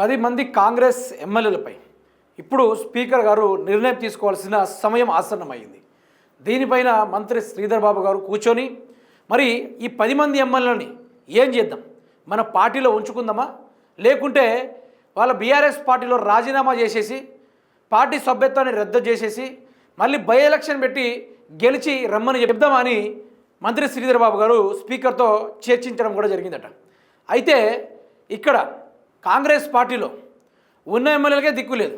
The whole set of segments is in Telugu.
పది మంది కాంగ్రెస్ ఎమ్మెల్యేలపై ఇప్పుడు స్పీకర్ గారు నిర్ణయం తీసుకోవాల్సిన సమయం ఆసన్నమైంది. దీనిపైన మంత్రి శ్రీధర్ బాబు గారు కూర్చొని మరి ఈ పది మంది ఎమ్మెల్యేలని ఏం చేద్దాం? మన పార్టీలో ఉంచుకుందామా? లేకుంటే వాళ్ళ బీఆర్ఎస్ పార్టీలో రాజీనామా చేసేసి పార్టీ సభ్యత్వాన్ని రద్దు చేసేసి మళ్ళీ బై ఎలక్షన్ పెట్టి గెలిచి రమ్మని చెప్దామని మంత్రి శ్రీధర్ బాబు గారు స్పీకర్తో చర్చించడం కూడా జరిగిందట. అయితే ఇక్కడ కాంగ్రెస్ పార్టీలో ఉన్న ఎమ్మెల్యేలకే దిక్కు లేదు.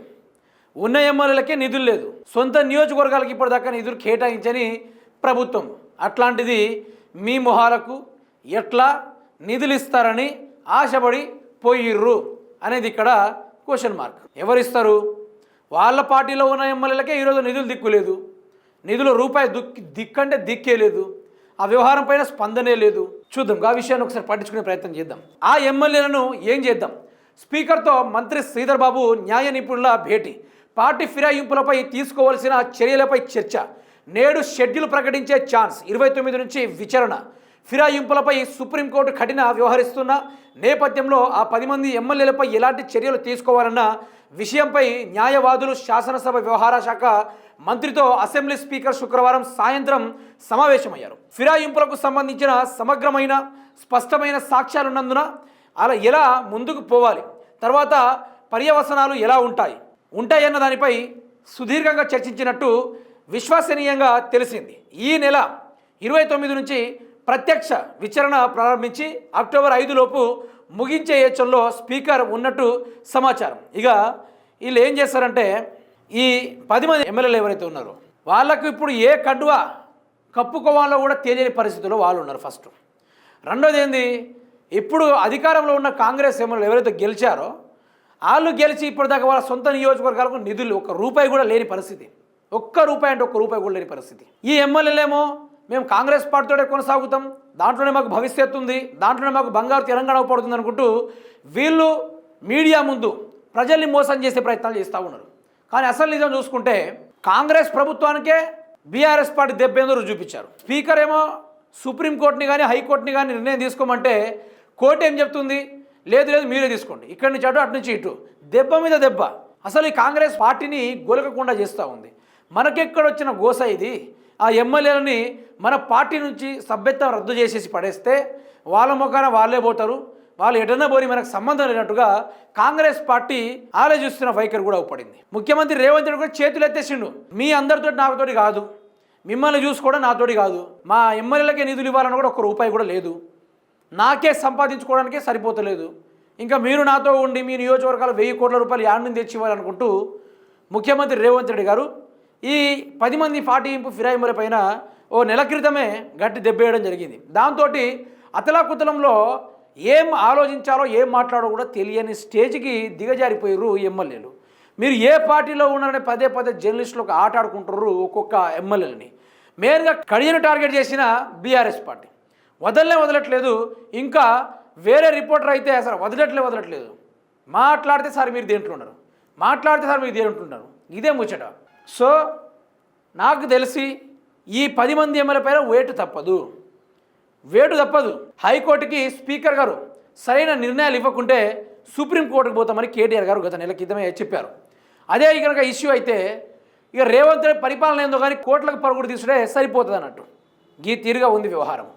ఉన్న ఎమ్మెల్యేలకే నిధులు లేదు. సొంత నియోజకవర్గాలకు ఇప్పటిదాకా నిధులు కేటాయించని ప్రభుత్వం. అట్లాంటిది మీ మొహాలకు ఎట్లా నిధులు ఇస్తారని ఆశపడి పోయిర్రు అనేది ఇక్కడ క్వశ్చన్ మార్క్. ఎవరిస్తారు? వాళ్ళ పార్టీలో ఉన్న ఎమ్మెల్యేలకే ఈరోజు నిధులు దిక్కు లేదు. నిధులు రూపాయి దుక్కి దిక్కంటే దిక్కే లేదు. ఆ వ్యవహారం పైన స్పందనే లేదు. చూద్దాం. ఆ విషయాన్ని ఒకసారి పట్టించుకునే ప్రయత్నం చేద్దాం. ఆ ఎమ్మెల్యేలను ఏం చేద్దాం? స్పీకర్తో మంత్రి శ్రీధర్ బాబు న్యాయ నిపుణుల భేటీ పార్టీ ఫిరాయింపులపై తీసుకోవాల్సిన చర్యలపై చర్చ నేడు షెడ్యూల్ ప్రకటించే ఛాన్స్ ఇరవై తొమ్మిది నుంచి విచారణ. ఫిరాయింపులపై సుప్రీంకోర్టు కఠిన వ్యవహరిస్తున్న నేపథ్యంలో ఆ పది మంది ఎమ్మెల్యేలపై ఎలాంటి చర్యలు తీసుకోవాలన్న విషయంపై న్యాయవాదులు శాసనసభ వ్యవహార శాఖ మంత్రితో అసెంబ్లీ స్పీకర్ శుక్రవారం సాయంత్రం సమావేశమయ్యారు. ఫిరాయింపులకు సంబంధించిన సమగ్రమైన స్పష్టమైన సాక్ష్యాలున్నందున అలా ఎలా ముందుకు పోవాలి? తర్వాత పర్యవసనాలు ఎలా ఉంటాయి? ఉంటాయన్న దానిపై సుదీర్ఘంగా చర్చించినట్టు విశ్వసనీయంగా తెలిసింది. ఈ నెల ఇరవై తొమ్మిది నుంచి ప్రత్యక్ష విచారణ ప్రారంభించి అక్టోబర్ ఐదులోపు ముగించే యోచనలో స్పీకర్ ఉన్నట్టు సమాచారం. ఇక వీళ్ళు ఏం చేస్తారంటే ఈ పది మంది ఎమ్మెల్యేలు ఎవరైతే ఉన్నారో వాళ్ళకు ఇప్పుడు ఏ కండువా కప్పుకోవాలో కూడా తెలియని పరిస్థితుల్లో వాళ్ళు ఉన్నారు ఫస్ట్. రెండోది ఏంది? ఇప్పుడు అధికారంలో ఉన్న కాంగ్రెస్ ఎమ్మెల్యేలు ఎవరైతే గెలిచారో వాళ్ళు గెలిచి ఇప్పటిదాకా వాళ్ళ సొంత నియోజకవర్గాలకు నిధులు ఒక రూపాయి కూడా లేని పరిస్థితి. ఒక్క రూపాయి అంటే ఒక్క రూపాయి కూడా లేని పరిస్థితి. ఈ ఎమ్మెల్యేలేమో మేము కాంగ్రెస్ పార్టీతోనే కొనసాగుతాం దాంట్లోనే మాకు భవిష్యత్తు ఉంది దాంట్లోనే మాకు బంగారు తెలంగాణ పడుతుంది అనుకుంటూ వీళ్ళు మీడియా ముందు ప్రజల్ని మోసం చేసే ప్రయత్నాలు చేస్తూ ఉన్నారు. కానీ అసలు నిజం చూసుకుంటే కాంగ్రెస్ ప్రభుత్వానికే బీఆర్ఎస్ పార్టీ దెబ్బేందో రుజువు చూపించారు స్పీకర్ ఏమో సుప్రీంకోర్టుని కానీ హైకోర్టుని కానీ నిర్ణయం తీసుకోమంటే కోర్టు ఏం చెప్తుంది? లేదు లేదు మీరే తీసుకోండి. ఇక్కడి నుంచి అటు అటు నుంచి ఇటు. దెబ్బ మీద దెబ్బ. అసలు ఈ కాంగ్రెస్ పార్టీని గొలకకుండా చేస్తూ ఉంది. మనకెక్కడొచ్చిన గోస ఇది? ఆ ఎమ్మెల్యేలని మన పార్టీ నుంచి సభ్యత్వం రద్దు చేసేసి పడేస్తే వాళ్ళ ముఖాన వాళ్ళే పోతారు. వాళ్ళు ఎటన్నా పోని మనకు సంబంధం లేనట్టుగా కాంగ్రెస్ పార్టీ ఆలోచిస్తున్న వైఖరి కూడా అవుపడింది ముఖ్యమంత్రి రేవంత్ రెడ్డి కూడా చేతులు ఎత్తేసిండు. మీ అందరితో నాతోటి కాదు. మిమ్మల్ని చూసుకోవడం నాతోటి కాదు. మా ఎమ్మెల్యేలకే నిధులు ఇవ్వాలని కూడా ఒక రూపాయి కూడా లేదు. నాకే సంపాదించుకోవడానికే సరిపోతలేదు. ఇంకా మీరు నాతో ఉండి మీ నియోజకవర్గాలు వెయ్యి కోట్ల రూపాయలు యాడ్ నుంచి తెచ్చి ఇవ్వాలనుకుంటూ ముఖ్యమంత్రి రేవంత్ రెడ్డి గారు ఈ పది మంది ఫాటింపు ఫిరాయింపుల పైన ఓ నెల క్రితమే గట్టి దెబ్బేయడం జరిగింది. దాంతో అతలాకుతలంలో ఏం ఆలోచించాలో ఏం మాట్లాడో కూడా తెలియని స్టేజ్కి దిగజారిపోయారు ఎమ్మెల్యేలు. మీరు ఏ పార్టీలో ఉన్నారని పదే పదే జర్నలిస్టులకు ఆట ఆడుకుంటారు ఒక్కొక్క ఎమ్మెల్యేలని. మెయిన్గా కడియను టార్గెట్ చేసిన బీఆర్ఎస్ పార్టీ. వదలనే వదలట్లేదు. ఇంకా వేరే రిపోర్టర్ అయితే అసలు వదలట్లే వదలట్లేదు. మాట్లాడితే సార్ మీరు దేంట్లో ఉన్నారు? మాట్లాడితే సార్ మీరు దేంట్లో ఉన్నారు? ఇదే ముచ్చట. సో నాకు తెలిసి ఈ పది మంది ఎమ్మెల్యే పైన వేటు తప్పదు. వేటు తప్పదు. హైకోర్టుకి స్పీకర్ గారు సరైన నిర్ణయాలు ఇవ్వకుంటే సుప్రీంకోర్టుకు పోతామని కేటీఆర్ గారు గత నెల క్రితమే చెప్పారు. అదే కనుక ఇష్యూ అయితే ఇక రేవంత్ రెడ్డి పరిపాలన ఏందో కానీ కోట్లకు పరుగుడు తీసుడే సరిపోతుంది అన్నట్టు ఈ తీరుగా ఉంది వ్యవహారం.